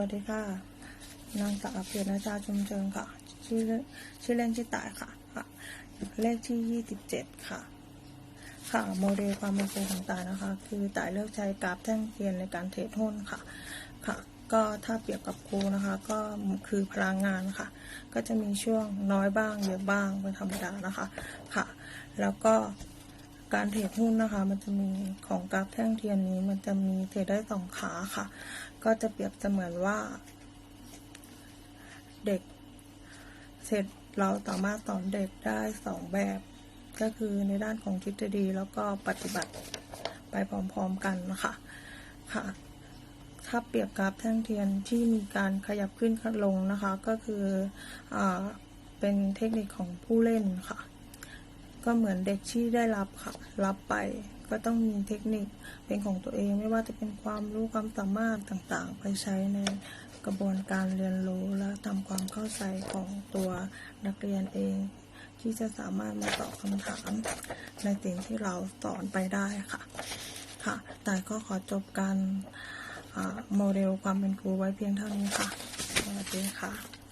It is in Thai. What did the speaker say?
วัสดีค่ะ นางสาวเพียรนาชาชุมเชิงค่ะ ชื่อเล่นชื่อเล่นชื่อตายค่ะค่ะ เลขที่ยี่สิบเจ็ดค่ะ ค่ะ โมเดลความเป็นครูของต่ายนะคะ คือตายเลือกใช้กราฟแท่งเทียนในการเทรดหุ้นค่ะ ค่ะ ก็ถ้าเปรียบกับครูนะคะ ก็คือพลังงานค่ะ ก็จะมีช่วงน้อยบ้างเยอะบ้างเป็นธรรมดานะคะ ค่ะ แล้วก็ การเทรดหุ้นนะคะ มันจะมีของกราฟแท่งเทียนนี้ มันจะมีเทรดได้สองขาค่ะ ก็จะเปรียบเสมือนว่า เด็กเสร็จเราสามารถสอนเด็กได้สองแบบ ก็คือในด้านของทฤษฎีแล้วก็ปฏิบัติไปพร้อมๆกันนะคะค่ะถ้าเปรียบกราฟแท่งเทียนที่มีการขยับขึ้นลงนะคะ ก็คืออาเป็นเทคนิคของผู้เล่นค่ะ ก็เหมือนเด็กที่ได้รับค่ะรับไป ก็ต้องมีเทคนิคเป็นของตัวเองไม่ว่าจะเป็นความรู้ความสามารถต่างๆ ไปใช้ในกระบวนการเรียนรู้และทำความเข้าใจของตัวนักเรียนเอง ที่จะสามารถมาตอบคำถาม ในสิ่งที่เราสอนไปได้ค่ะค่ะ แต่ก็ขอจบการโมเดลความเป็นครูไว้เพียงเท่านี้ค่ะสวัสดีค่ะ